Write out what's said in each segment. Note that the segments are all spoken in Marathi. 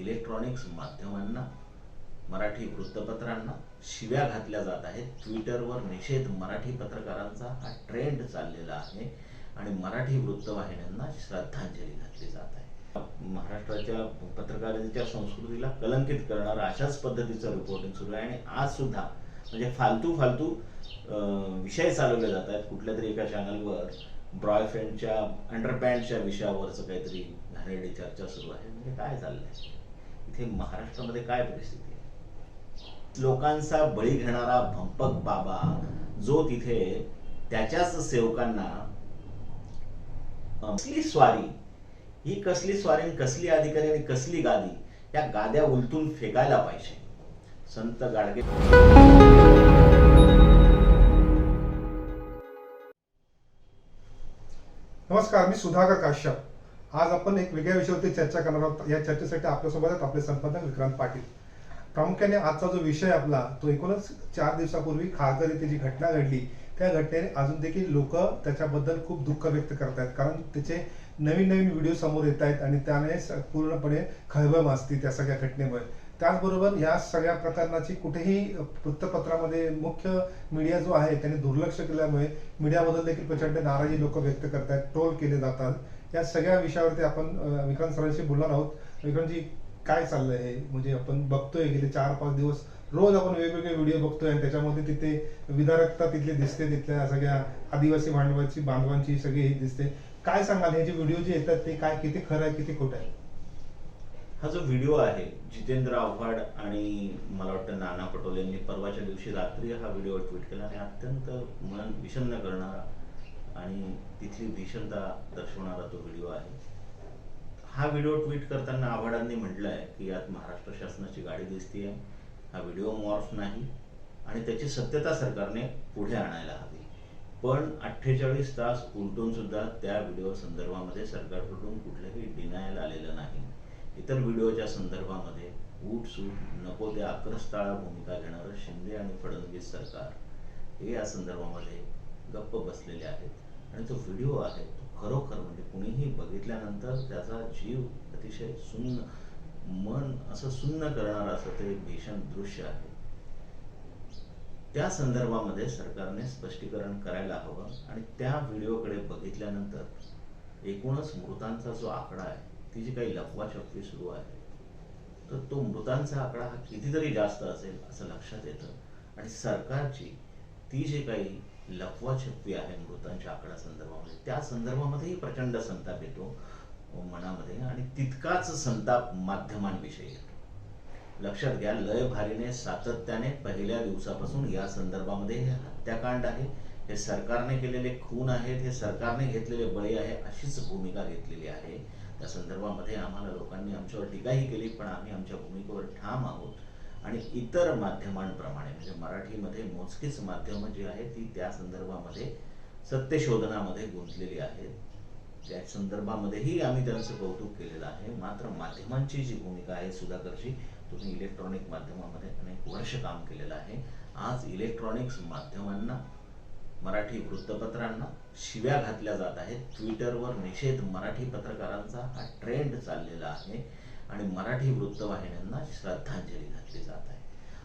इलेक्ट्रॉनिक्स माध्यमांना मराठी वृत्तपत्रांना शिव्या घातल्या जात आहेत. ट्विटरवर निषेध मराठी पत्रकारांचा हा ट्रेंड चाललेला आहे आणि मराठी वृत्तवाहिन्यांना श्रद्धांजली घातली जात आहे. महाराष्ट्राच्या पत्रकारितेच्या संस्कृतीला कलंकित करणारं अशाच पद्धतीचं रिपोर्टिंग सुरू आहे आणि आज सुद्धा म्हणजे फालतू फालतू विषय चालवले जात आहेत. कुठल्या तरी एका चॅनलवर बॉयफ्रेंडच्या अंडरपॅन्टच्या विषयावरचं काहीतरी घाणेरडी चर्चा सुरू आहे. म्हणजे काय चाललंय? इथे महाराष्ट्रामध्ये काय परिस्थिती आहे? लोकांचा बळी घेणारा भंपक बाबा जो तिथे त्याच्याच सेवकांना कसली स्वारी? ही कसली स्वारी कसली अधिकारी आणि कसली गादी? या गाद्या उलटून फेकायला पाहिजे. संत गाडगे नमस्कार मी सुधाकर काश्यप. आज आपण एक वेगळ्या विषयावरती चर्चा करणार आहोत. या चर्चेसाठी आपल्यासोबत आहेत आपले संपादक विक्रांत पाटील. प्रामुख्याने आजचा जो विषय आपला तो एकूणच चार दिवसापूर्वी खासदार येथे जी घटना घडली. त्या घटनेने अजून देखील लोक त्याच्याबद्दल खूप दुःख व्यक्त करत आहेत. कारण त्याचे नवीन नवीन व्हिडिओ समोर येत आहेत आणि त्याने स- पूर्णपणे खळबळ माजती त्या सगळ्या घटनेमुळे. त्याचबरोबर या सगळ्या प्रकरणाची कुठेही वृत्तपत्रामध्ये मुख्य मीडिया जो आहे त्याने दुर्लक्ष केल्यामुळे मीडियाबद्दल देखील प्रचंड नाराजी लोक व्यक्त करतात ट्रोल केले जातात. या सगळ्या विषयावरती आपण विक्रांत सरांशी बोलणार आहोत. विक्रांतजी काय चाललंय हे? म्हणजे आपण बघतोय गेले चार पाच दिवस. रोज आपण वेगवेगळे व्हिडिओ बघतोय आणि त्याच्यामध्ये तिथे विदारकता तिथली दिसते तिथल्या सगळ्या आदिवासी बांधवांची बांधवांची सगळी हे दिसते. काय सांगाल? हे जे व्हिडिओ जे येतात ते काय किती खरं आहे किती खोटं आहे? हा जो व्हिडिओ आहे जितेंद्र आव्हाड आणि मला वाटतं नाना पटोले यांनी परवाच्या दिवशी रात्री हा व्हिडिओ ट्विट केला आणि अत्यंत मन विषन्न करणारा आणि तिथली भीषणता दर्शवणारा तो व्हिडिओ आहे. हा व्हिडिओ ट्विट करताना आव्हाडांनी म्हटलं आहे की यात महाराष्ट्र शासनाची गाडी दिसतीये हा व्हिडिओ मॉर्फ नाही आणि त्याची सत्यता सरकारने पुढे आणायला हवी. पण अठ्ठेचाळीस तास उलटून सुद्धा त्या व्हिडिओ संदर्भामध्ये सरकारकडून कुठलंही डिनायल आलेलं नाही. इतर व्हिडिओच्या संदर्भामध्ये उठ सूट नको त्या आक्रस्ताळा भूमिका घेणारं शिंदे आणि फडणवीस सरकार हे या संदर्भामध्ये गप्प बसलेले आहेत. आणि तो व्हिडिओ आहे तो खरोखर म्हणजे कुणीही बघितल्यानंतर त्याचा जीव अतिशय सुन्न मन असं सुन्न करणारं असं ते भीषण दृश्य आहे. त्या संदर्भामध्ये सरकारने स्पष्टीकरण करायला हवं आणि त्या व्हिडिओकडे बघितल्यानंतर एकूणच मृतांचा जो आकडा आहे ती जी काही लफवाछपवी सुरू आहे तर तो मृतांचा आकडा हा कितीतरी जास्त असेल असं लक्षात येतं. आणि सरकारची ती जी काही लपवाछपवी आहे मृतांच्या आकडा संदर्भामध्ये. त्या संदर्भामध्येही प्रचंड संताप येतो मनामध्ये आणि तितकाच संताप माध्यमांविषयी येतो. लक्षात घ्या लय भारीने सातत्याने पहिल्या दिवसापासून या संदर्भामध्ये हे हत्याकांड आहे. हे सरकारने केलेले खून आहेत हे सरकारने घेतलेले बळी आहे अशीच भूमिका घेतलेली आहे. त्या संदर्भामध्ये आम्हाला लोकांनी आमच्यावर टीकाही केली पण आम्ही आमच्या भूमिकेवर ठाम आहोत. आणि इतर माध्यमांप्रमाणे म्हणजे मराठीमध्ये मोजकीच माध्यमं जी आहेत ती त्या संदर्भामध्ये सत्यशोधनामध्ये गुंतलेली आहेत. त्या संदर्भामध्येही आम्ही त्यांचं कौतुक केलेलं आहे. मात्र माध्यमांची जी भूमिका आहे सुधाकरची तुम्ही इलेक्ट्रॉनिक माध्यमामध्ये अनेक वर्ष काम केलेलं आहे. आज इलेक्ट्रॉनिक्स माध्यमांना मराठी वृत्तपत्रांना शिव्या घातल्या जात आहेत. ट्विटरवर निषेध मराठी पत्रकारांचा हा ट्रेंड चाललेला आहे. आणि मराठी वृत्तवाहिन्यांना श्रद्धांजली घातली जात आहे.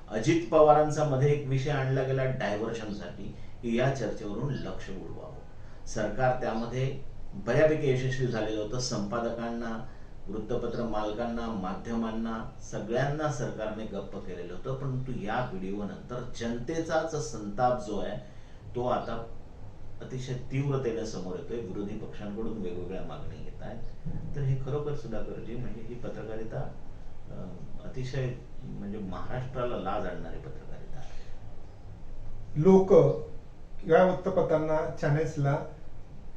अजित पवारांचा मध्ये एक विषय आणला गेला डायव्हर्शनसाठी की या चर्चेवरून लक्ष उडवावं सरकार त्यामध्ये बऱ्यापैकी यशस्वी झालेलं होतं. संपादकांना वृत्तपत्र मालकांना माध्यमांना सगळ्यांना सरकारने गप्प केलेलं होतं. परंतु या व्हिडिओ नंतर जनतेचाच संताप जो आहे तो आता अतिशय तीव्रतेने समोर येतोय. विरोधी पक्षांकडून वेगवेगळ्या मागणी येत आहेत. तर हे खरोखर सुधाकरजी म्हणजे ही पत्रकारिता अतिशय म्हणजे महाराष्ट्राला लाज आणणारी पत्रकारिता आहे. लोक या वृत्तपत्रांना चॅनेल्सला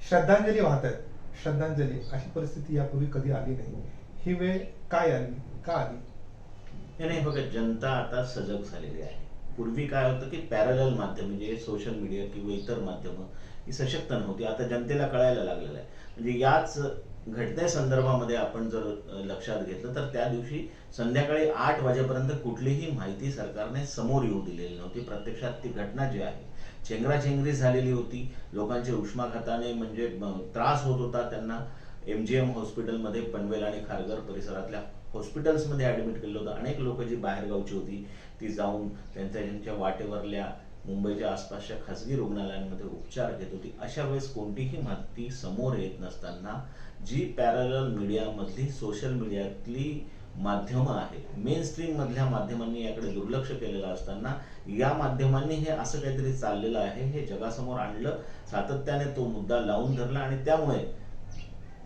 श्रद्धांजली वाहत आहेत श्रद्धांजली. अशी परिस्थिती यापूर्वी कधी आली नाही. ही वेळ काय आली? का आली? नाही बघा जनता आता सजग झालेली आहे. पूर्वी काय होतं की पॅरल माध्यम म्हणजे सोशल मीडिया किंवा इतर माध्यमं ही सशक्त नव्हती. आता जनतेला कळायला लागलेलं आहे. म्हणजे याच घटनेसंदर्भामध्ये आपण जर लक्षात घेतलं तर त्या दिवशी संध्याकाळी आठ वाजेपर्यंत कुठलीही माहिती सरकारने समोर येऊ दिलेली नव्हती. प्रत्यक्षात ती घटना जी आहे चेंगराचेंगरी झालेली होती. लोकांचे उष्माघाताने म्हणजे त्रास होत होता त्यांना. एम जी एम हॉस्पिटलमध्ये पनवेल आणि खारघर परिसरातल्या हॉस्पिटल्समध्ये ॲडमिट केलं होतं. अनेक लोक जी बाहेरगावची होती ती जाऊन त्यांच्या त्यांच्या वाटेवरल्या मुंबईच्या आसपासच्या खासगी रुग्णालयांमध्ये उपचार घेत होती. अशा वेळेस कोणतीही माहिती समोर येत नसताना जी पॅरल मीडियामधली सोशल मीडियातली माध्यमं आहेत मेन स्ट्रीम मधल्या माध्यमांनी याकडे दुर्लक्ष केलेलं असताना या माध्यमांनी हे असं काहीतरी चाललेलं आहे हे जगासमोर आणलं सातत्याने तो मुद्दा लावून धरला आणि त्यामुळे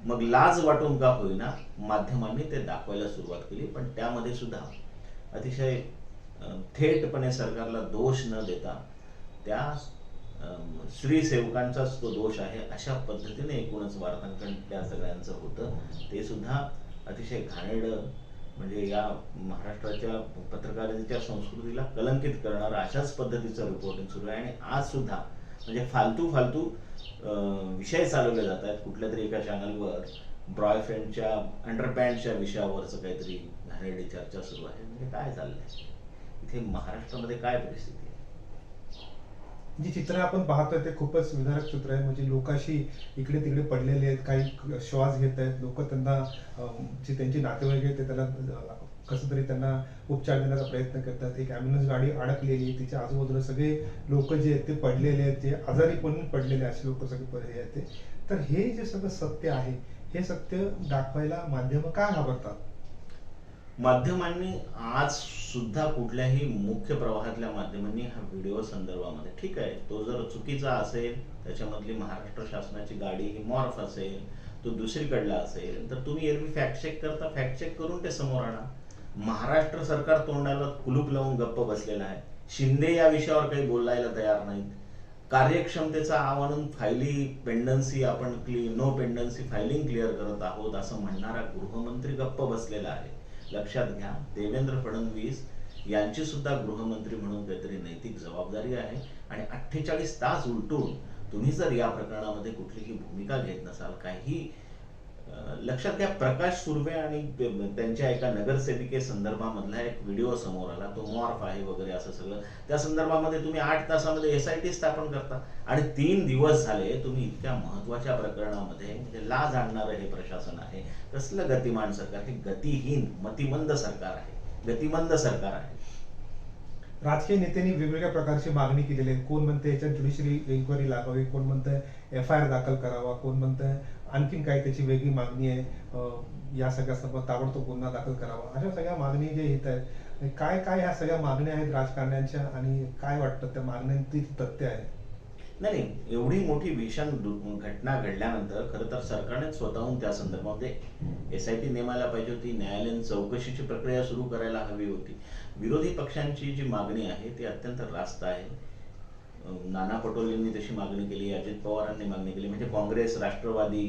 मग लाज वाटून का होईना माध्यमांनी ते दाखवायला सुरुवात केली. पण त्यामध्ये सुद्धा अतिशय थेटपणे सरकारला दोष न देता त्या स्त्री सेवकांचाच तो दोष आहे अशा पद्धतीने एकूणच वार्तांकन त्या सगळ्यांचं होतं. ते सुद्धा अतिशय घाणेरडं म्हणजे या महाराष्ट्राच्या पत्रकारितेच्या संस्कृतीला कलंकित करणारं अशाच पद्धतीचं रिपोर्टिंग सुरू आहे आणि आज सुद्धा म्हणजे फालतू फालतू विषय चालवले जात आहेत. कुठल्या तरी एका चॅनलवर बॉयफ्रेंडच्या अंडरपॅन्टच्या विषयावरचं काहीतरी घाणेरडी चर्चा सुरू आहे. म्हणजे काय चाललंय? इथे महाराष्ट्रामध्ये काय परिस्थिती आहे? जी चित्र आपण पाहतोय ते खूपच विधारक चित्र आहे. म्हणजे लोकांशी इकडे तिकडे पडलेले आहेत काही श्वास घेत आहेत. लोक त्यांना जे त्यांचे नातेवाईक आहेत ते त्याला कसं तरी त्यांना उपचार देण्याचा प्रयत्न करतात. एक ॲम्ब्युलन्स गाडी अडकलेली आहे तिच्या आजूबाजूला सगळे लोक जे आहेत ते पडलेले आहेत. जे आजारी पण पडलेले असे लोक सगळे प- हे आहेत ते. तर हे जे सगळं सत्य आहे हे सत्य दाखवायला माध्यम का घाबरतात? माध्यमांनी आज सुद्धा कुठल्याही मुख्य प्रवाहातल्या माध्यमांनी हा व्हिडिओ संदर्भामध्ये ठीक आहे तो जर चुकीचा असेल त्याच्यामधली महाराष्ट्र शासनाची गाडी ही मॉर्फ असेल तो दुसरीकडला असेल तर तुम्ही एरवी फॅक्ट चेक करता फॅक्ट चेक करून ते समोर आणा. महाराष्ट्र सरकार तोंडाला कुलूप लावून गप्प बसलेला आहे. शिंदे या विषयावर काही बोलायला तयार नाहीत. कार्यक्षमतेचा आव्हान फायली पेंडन्सी आपण नो पेंडन्सी फायलिंग क्लिअर करत आहोत असं म्हणणारा गृहमंत्री गप्प बसलेला आहे. लक्षात घ्या. देवेंद्र फडणवीस यांची सुद्धा गृहमंत्री म्हणून काहीतरी नैतिक जबाबदारी आहे आणि अठ्ठेचाळीस तास उलटून तुम्ही जर या प्रकरणामध्ये कुठलीही भूमिका घेत नसाल काही लक्षात घ्या प्रकाश सुर्वे आणि त्यांच्या एका नगरसेविके संदर्भामधला एक व्हिडिओ समोर आला तो मॉर्फ आहे वगैरे असं सगळं. त्या संदर्भामध्ये तुम्ही आठ तासामध्ये एस आय टी स्थापन करता आणि तीन दिवस झाले तुम्ही इतक्या महत्त्वाच्या प्रकरणामध्ये म्हणजे लाज आणणारं हे प्रशासन आहे. कसलं गतिमान सरकार? हे गतिहीन मतिमंद सरकार आहे. गतिमंद सरकार आहे. राजकीय नेत्यांनी वेगवेगळ्या प्रकारची मागणी केलेली आहे. कोण म्हणते याच्यात ज्युडिशरी इन्क्वायरी लागावी कोण म्हणतं एफ आय आर दाखल करावा कोण म्हणतं आणखीन काही त्याची वेगळी मागणी आहे. या सगळ्या सर्व ताबडतोब गुन्हा दाखल करावा. अशा सगळ्या मागणी जे येत आहेत काय काय ह्या सगळ्या मागण्या आहेत राजकारण्यांच्या आणि काय वाटतं त्या मागण्यांची तथ्य आहे? नाही नाही. एवढी मोठी भीषण घटना घडल्यानंतर खरं तर सरकारने स्वतःहून त्या संदर्भामध्ये एस आय टी नेमायला पाहिजे होती. न्यायालयीन चौकशीची प्रक्रिया सुरू करायला हवी होती. विरोधी पक्षांची जी मागणी आहे ती अत्यंत रास्त आहे. नाना पटोलेंनी तशी मागणी केली अजित पवारांनी मागणी केली म्हणजे काँग्रेस राष्ट्रवादी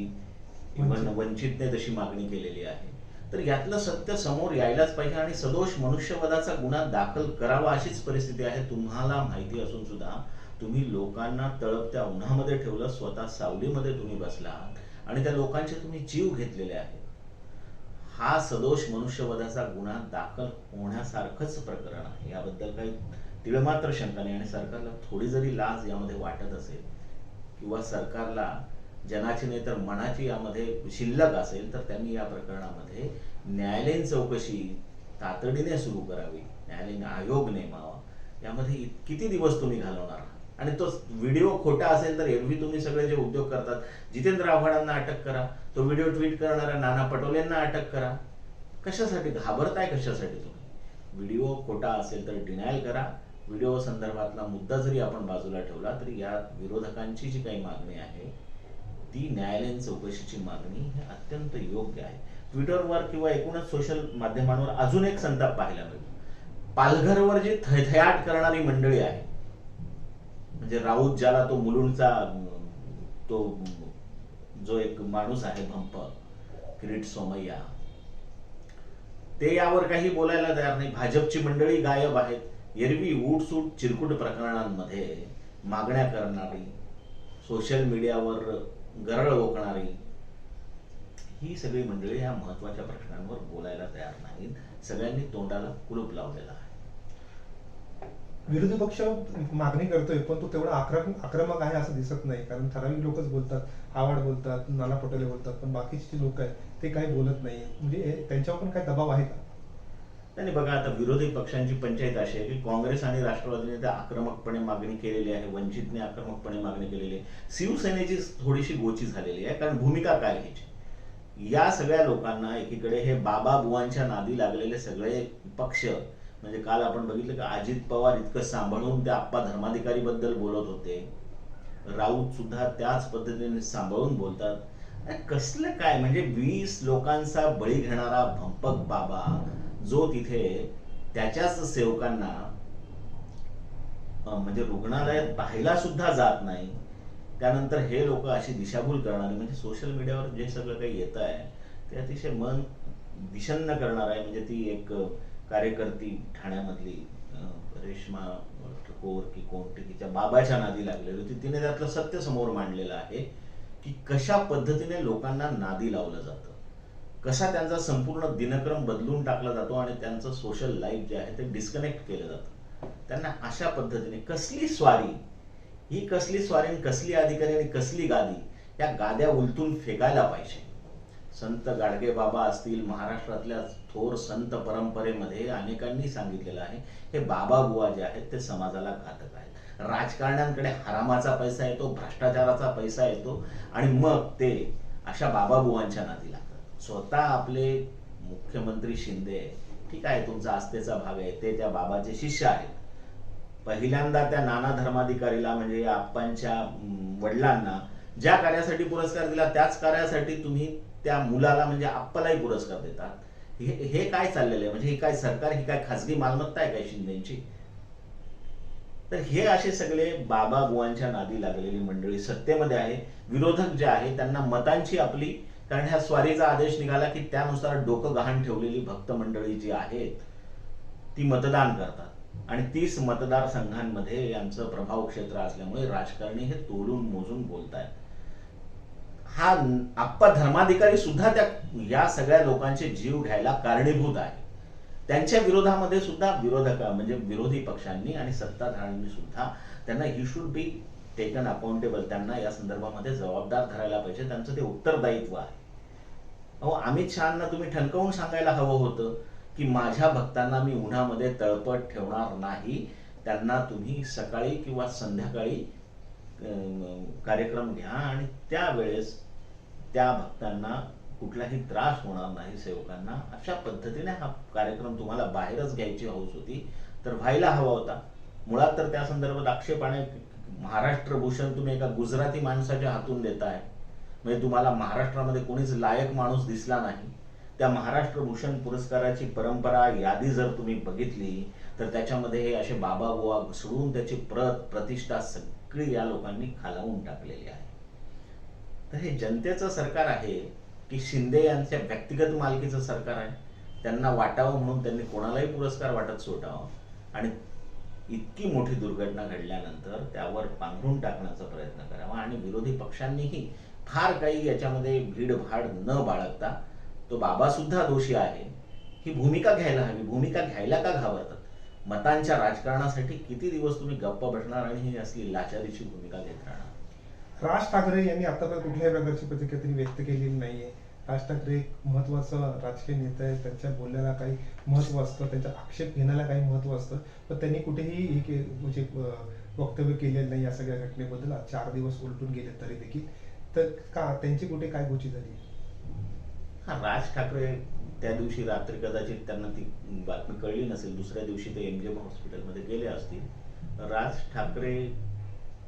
इव्हन वंचित. वंचितने तशी मागणी केलेली आहे. तर यातलं सत्य समोर यायलाच पाहिजे आणि सदोष मनुष्यवधाचा गुन्हा दाखल करावा अशीच परिस्थिती आहे. तुम्हाला माहिती असून सुद्धा तुम्ही लोकांना तळपत्या उन्हामध्ये ठेवलं स्वतः सावलीमध्ये तुम्ही बसलात आणि त्या लोकांचे तुम्ही जीव घेतलेले आहेत. हा सदोष मनुष्यवधाचा गुन्हा दाखल होण्यासारखंच प्रकरण आहे. याबद्दल काही तिळमात्र शंका नाही. आणि सरकारला थोडी जरी लाज यामध्ये वाटत असेल किंवा सरकारला जनाची नाही तर मनाची यामध्ये शिल्लक असेल तर त्यांनी या प्रकरणामध्ये न्यायालयीन चौकशी तातडीने सुरू करावी. न्यायालयीन आयोग नेमावा. यामध्ये इत- किती दिवस तुम्ही घालवणार? आहात? आणि तो व्हिडिओ खोटा असेल तर एरवी तुम्ही सगळे जे उद्योग करतात जितेंद्र आव्हाडांना अटक करा तो व्हिडिओ ट्विट करणाऱ्या नाना पटोलेंना अटक करा. कशासाठी? घाबरताय कशासाठी तुम्ही? व्हिडिओ खोटा असेल तर डिनायल करा. व्हिडिओ संदर्भातला मुद्दा जरी आपण बाजूला ठेवला तरी या विरोधकांची जी काही मागणी आहे ती न्यायालयीन चौकशीची मागणी ही अत्यंत योग्य आहे. ट्विटरवर किंवा एकूणच सोशल माध्यमांवर अजून एक संताप पाहायला मिळतो. पालघरवर जी थयथयाट करणारी मंडळी आहे म्हणजे राऊत ज्याला तो मुलुंडचा तो जो एक माणूस आहे भंप किरीट सोमय्या ते यावर काही बोलायला तयार नाही. भाजपची मंडळी गायब आहेत. एरवी उठसूट चिरकुट प्रकरणांमध्ये मागण्या करणारी सोशल मीडियावर गरळ ओकणारी ही सगळी मंडळी या महत्त्वाच्या प्रश्नांवर बोलायला तयार नाहीत. सगळ्यांनी तोंडाला कुलूप लावलेला आहे. विरोधी पक्ष मागणी करतोय पण तो तेवढा आक्रमक आक्रमक आहे असं दिसत नाही. कारण ठराविक लोकच बोलतात आवाड बोलतात नाना पटोले बोलतात पण बाकीचे जे लोक आहेत ते काही बोलत नाही म्हणजे त्यांच्यावर पण काही दबाव आहे का? नाही बघा आता विरोधी पक्षांची पंचायत अशी आहे की काँग्रेस आणि राष्ट्रवादीने त्या आक्रमकपणे मागणी केलेली आहे वंचितने आक्रमकपणे मागणी केलेली आहे. शिवसेनेची थोडीशी गोची झालेली आहे कारण भूमिका काय घ्यायची या सगळ्या लोकांना एकीकडे हे बाबा बुवांच्या नादी लागलेले सगळे पक्ष म्हणजे काल आपण बघितलं की अजित पवार इतकं सांभाळून ते आप्पा धर्माधिकारी बद्दल बोलत होते. राऊत सुद्धा त्याच पद्धतीने सांभाळून बोलतात. कसलं काय? म्हणजे वीस लोकांचा बळी घेणारा भंपक बाबा जो तिथे त्याच्याच सेवकांना म्हणजे रुग्णालयात पाहायला सुद्धा जात नाही. त्यानंतर हे लोक अशी दिशाभूल करणारे म्हणजे सोशल मीडियावर जे सगळं काही येत आहे ते अतिशय मन विषन्न करणार आहे. म्हणजे ती एक कार्यकर्ती ठाण्यामधली रेश्मा कोर की कोणती तिच्या बाबाच्या नादी लागलेली होती तिने त्यातलं सत्य समोर मांडलेलं आहे की कशा पद्धतीने लोकांना नादी लावलं जातं. कसा त्यांचा संपूर्ण दिनक्रम बदलून टाकला जातो आणि त्यांचं सोशल लाईफ जे आहे ते डिस्कनेक्ट केलं जातं. त्यांना अशा पद्धतीने कसली स्वारी ही कसली स्वारी आणि कसली अधिकारी आणि कसली गादी या गाद्या उलटून फेकायला पाहिजे. संत गाडगे बाबा असतील महाराष्ट्रातल्या थोर संत परंपरेमध्ये अनेकांनी सांगितलेलं आहे हे बाबा बुवा जे आहेत ते समाजाला घातक आहेत. राजकारण्यांकडे हरामाचा पैसा येतो भ्रष्टाचाराचा पैसा येतो आणि मग ते अशा बाबा बुवांच्या नादी लागतात. स्वतः आपले मुख्यमंत्री शिंदे ठीक आहे तुमचा आस्थेचा भाग आहे ते त्या बाबाचे शिष्य आहेत. पहिल्यांदा त्या नाना धर्माधिकारीला म्हणजे आप्पांच्या वडिलांना ज्या कार्यासाठी पुरस्कार दिला त्याच कार्यासाठी तुम्ही त्या मुलाला म्हणजे आप्पालाही पुरस्कार देतात. हे हे काय चाललेलं आहे? म्हणजे हे काय सरकार ही काय खासगी मालमत्ता आहे काय शिंदेची? तर हे असे सगळे बाबा बुवांच्या नादी लागलेली मंडळी सत्तेमध्ये आहे. विरोधक जे आहे त्यांना मतांची आपली कारण ह्या स्वारीचा आदेश निघाला की त्यानुसार डोकं गहाण ठेवलेली भक्त मंडळी जी आहेत ती मतदान करतात. आणि तीस मतदारसंघांमध्ये यांचं प्रभाव क्षेत्र असल्यामुळे राजकारणी हे तोलून मोजून बोलत आहेत हा आप्पा धर्माधिकारी सुद्धा त्या या सगळ्या लोकांचे जीव घ्यायला कारणीभूत आहे. त्यांच्या विरोधामध्ये सुद्धा विरोधक म्हणजे विरोधी पक्षांनी आणि सत्ताधाऱ्यांनी सुद्धा त्यांना ही शुड बी टेकन अकाउंटेबल त्यांना या संदर्भामध्ये जबाबदार धरायला पाहिजे. त्यांचं ते उत्तरदायित्व आहे. अहो अमित शहाना तुम्ही ठणकावून सांगायला हवं होतं की माझ्या भक्तांना मी उन्हामध्ये तळपट ठेवणार नाही. त्यांना तुम्ही सकाळी किंवा संध्याकाळी कार्यक्रम घ्या आणि त्यावेळेस त्या भक्तांना कुठलाही त्रास होणार नाही सेवकांना. अशा पद्धतीने हा कार्यक्रम तुम्हाला बाहेरच घ्यायची हौस होती. तर व्हायला हवा होता. मुळात तर त्या संदर्भात आक्षेप आहे महाराष्ट्र भूषण तुम्ही एका गुजराती माणसाच्या हातून देताय म्हणजे तुम्हाला महाराष्ट्रामध्ये कोणीच लायक माणूस दिसला नाही. त्या महाराष्ट्र भूषण पुरस्काराची परंपरा यादी जर तुम्ही बघितली तर त्याच्यामध्ये हे असे बाबा बुवा घुसळून त्याची प्रत प्रतिष्ठा सगळी या लोकांनी खालावून टाकलेली आहे. तर हे जनतेचं सरकार आहे की शिंदे यांच्या व्यक्तिगत मालकीचं सरकार आहे. त्यांना वाटावं म्हणून त्यांनी कोणालाही पुरस्कार वाटत सोटावं आणि इतकी मोठी दुर्घटना घडल्यानंतर त्यावर पांघरून टाकण्याचा प्रयत्न करावा. आणि विरोधी पक्षांनीही फार काही याच्यामध्ये भीडभाड न बाळगता तो बाबा सुद्धा दोषी आहे. ही भूमिका घ्यायला हवी. भूमिका घ्यायला का घाबरतात? मतांच्या राजकारणासाठी किती दिवस तुम्ही गप्प बसणार आणि ही असली लाचारीची भूमिका घेत राहणार? राज ठाकरे यांनी आतापर्यंत कुठल्याही प्रकारची प्रतिक्रिया त्यांनी व्यक्त केलेली नाहीये. राज ठाकरे एक महत्वाचं राजकीय नेता आहे त्यांच्या बोलण्याला काही महत्त्व असतं. त्यांचा आक्षेप घेण्याला काही महत्त्व असतं. पण त्यांनी कुठेही हे के- म्हणजे वक्तव्य केलेलं नाही या सगळ्या घटनेबद्दल. चार दिवस उलटून गेले तरी देखील. तर का त्यांची कुठे काय गोची झाली? हा राज ठाकरे त्या दिवशी रात्री कदाचित त्यांना ती बातमी कळली नसेल दुसऱ्या दिवशी ते एम जी एम हॉस्पिटलमध्ये गेले असतील राज ठाकरे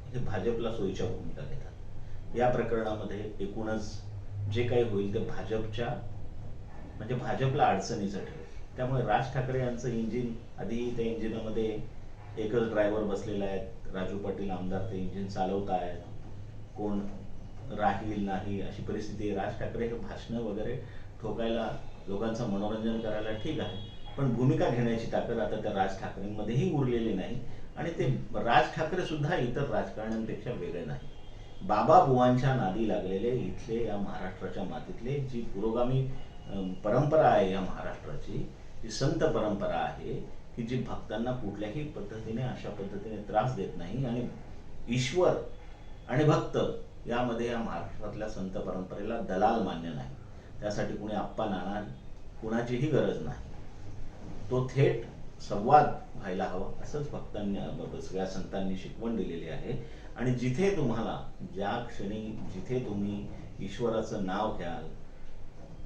हे भाजपला सोयीच्या भूमिका घेतात. या प्रकरणामध्ये एकूणच जे काही होईल ते भाजपच्या म्हणजे भाजपला अडचणीचं ठरेल. त्यामुळे राज ठाकरे यांचं इंजिन आधी त्या इंजिनामध्ये एकच ड्रायव्हर बसलेला आहे राजू पाटील आमदार ते इंजिन चालवत आहेत. कोण राहील नाही अशी परिस्थिती राज ठाकरे हे भाषणं वगैरे ठोकायला लोकांचं मनोरंजन करायला ठीक आहे. पण भूमिका घेण्याची ताकद आता त्या राज ठाकरेंमध्येही उरलेली नाही आणि ते राज ठाकरे सुद्धा इतर राजकारण्यांपेक्षा वेगळे नाही बाबा बुवांच्या नादी लागलेले इथले या महाराष्ट्राच्या मातीतले जी पुरोगामी परंपरा आहे या महाराष्ट्राची जी संत परंपरा आहे की जी भक्तांना कुठल्याही पद्धतीने अशा पद्धतीने त्रास देत नाही आणि ईश्वर आणि भक्त यामध्ये या महाराष्ट्रातल्या संत परंपरेला दलाल मान्य नाही. त्यासाठी कुणी आप्पा नाना कुणाचीही गरज नाही. तो थेट संवाद व्हायला हवा असंच भक्तांनी सगळ्या संतांनी शिकवण दिलेली आहे. आणि जिथे तुम्हाला ज्या क्षणी जिथे तुम्ही ईश्वराचं नाव घ्याल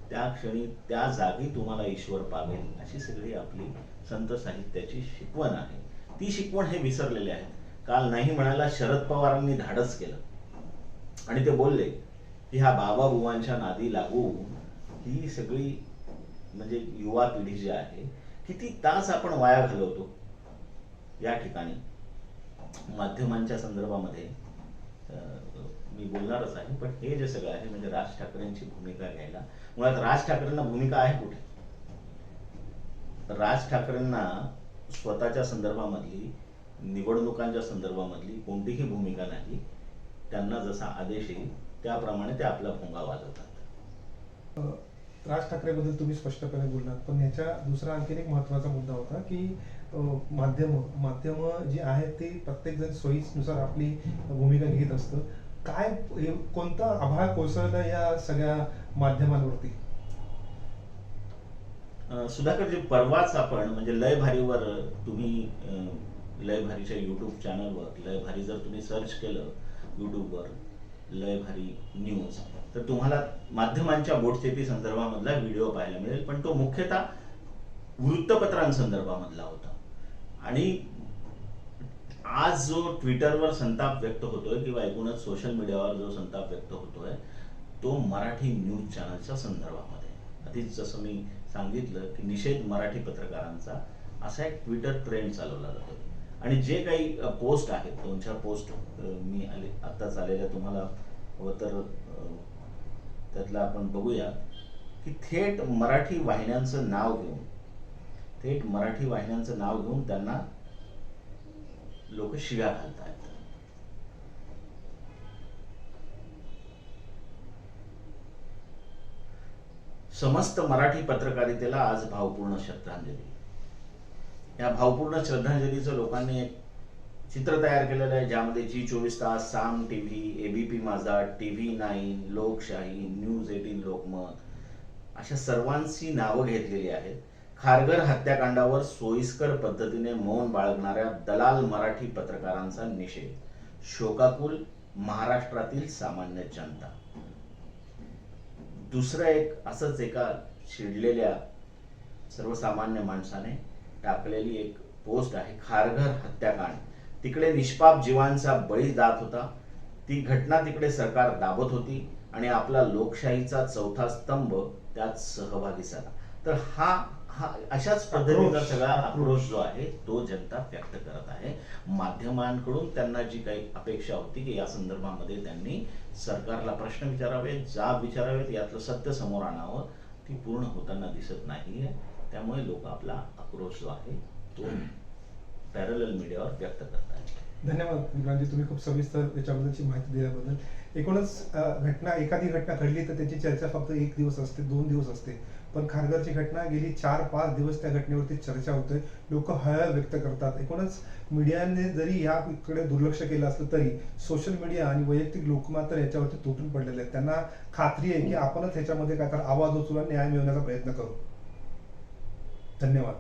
त्या क्षणी त्या जागी तुम्हाला ईश्वर पावेल अशी सगळी आपली संत साहित्याची शिकवण आहे. ती शिकवण हे विसरलेले आहेत. काल नाही म्हणायला शरद पवारांनी धाडस केलं. आणि ते बोलले की ह्या बाबा बुवांच्या नादी लागू ही सगळी म्हणजे युवा पिढी जी आहे किती तास आपण वाया घालवतो? या ठिकाणी. माध्यमांच्या संदर्भामध्ये मी बोलणारच आहे पण हे जे सगळं आहे म्हणजे राज ठाकरेंची भूमिका घ्यायला मुळात राज ठाकरेंना भूमिका आहे कुठे? राज ठाकरेंना स्वतःच्या संदर्भामधली निवडणुकांच्या संदर्भामधली कोणतीही भूमिका नाही त्यांना जसा आदेश येईल त्याप्रमाणे ते आपला भोंगा वाजवतात. राज ठाकरेबद्दल तुम्ही स्पष्टपणे बोललात. पण ह्याच्या दुसरा आणखीन एक महत्त्वाचा मुद्दा होता की माध्यम माध्यम जी आहेत ते प्रत्येक जण सोयीनुसार आपली भूमिका घेत असतं. काय कोणता आभाळ कोसळलं या सगळ्या माध्यमांवरती? सुधाकर सुधाकरजी परवाच आपण म्हणजे लय भारीवर तुम्ही लय भारीच्या युट्यूब चॅनलवर लय भारी जर तुम्ही सर्च केलं युट्यूबवर लय भारी न्यूज तर तुम्हाला माध्यमांच्या बोटचेपी संदर्भामधला व्हिडिओ पाहायला मिळेल पण तो मुख्यतः वृत्तपत्रांसंदर्भामधला होता. आणि आज जो ट्विटरवर संताप व्यक्त होतोय किंवा एकूणच सोशल मीडियावर जो संताप व्यक्त होतोय तो मराठी न्यूज चॅनलच्या संदर्भामध्ये. आधीच जसं मी सांगितलं की निषेध मराठी पत्रकारांचा असा एक ट्विटर ट्रेंड चालवला जातो. आणि जे काही पोस्ट आहेत दोन चार पोस्ट मी आले आत्ताच आलेल्या तुम्हाला तर त्यातलं आपण बघूया की थेट मराठी वाहिन्यांचं नाव घेऊन थेट मराठी वाहिन्यांचं नाव घेऊन त्यांना लोक शिव्या घालतायत. समस्त मराठी पत्रकारितेला आज भावपूर्ण श्रद्धांजली. या भावपूर्ण श्रद्धांजलीचं लोकांनी एक चित्र तयार केलेलं आहे ज्यामध्ये जी चोवीस तास Saam TV ABP Majha TV nine Lokshahi news eighteen Lokmat अशा सर्वांची नावं घेतलेली आहेत. खारघर हत्याकांडावर सोयीस्कर पद्धतीने मौन बाळगणाऱ्या दलाल मराठी पत्रकारांचा निषेध. शोकाकुल महाराष्ट्रातील सामान्य जनता. दुसरं एक असंच एका चिडलेल्या सर्वसामान्य माणसाने टाकलेली एक पोस्ट आहे खारघर हत्याकांड. तिकडे निष्पाप जीवांचा बळी जात होता. ती घटना तिकडे सरकार दाबत होती आणि आपला लोकशाहीचा चौथा स्तंभ त्यात सहभागी झाला. तर हा हा अशाच पद्धतीचा सगळा आक्रोश. जो आहे तो जनता व्यक्त करत आहे. माध्यमांकडून त्यांना जी काही अपेक्षा होती की या संदर्भामध्ये त्यांनी सरकारला प्रश्न विचारावेत जाब विचारावेत यातलं सत्य समोर आणावं ती पूर्ण होताना दिसत नाही त्यामुळे लोक आपला आक्रोश जो आहे तो पॅरल मीडियावर व्यक्त करत धन्यवाद विक्रांतजी तुम्ही खूप सविस्तर याच्याबद्दलची माहिती दिल्याबद्दल. एकूणच घटना एखादी घटना घडली तर त्याची चर्चा फक्त एक दिवस असते दोन दिवस असते. पण खारघरची घटना गेली चार पाच दिवस त्या घटनेवरती चर्चा होते. लोक हळहळ व्यक्त करतात. एकूणच मीडियाने जरी याकडे दुर्लक्ष केलं असलं तरी सोशल मीडिया आणि वैयक्तिक लोक मात्र याच्यावरती तुटून पडलेले आहेत. त्यांना खात्री आहे की आपणच ह्याच्यामध्ये काय तर आवाज उचलून न्याय मिळवण्याचा प्रयत्न करू. धन्यवाद.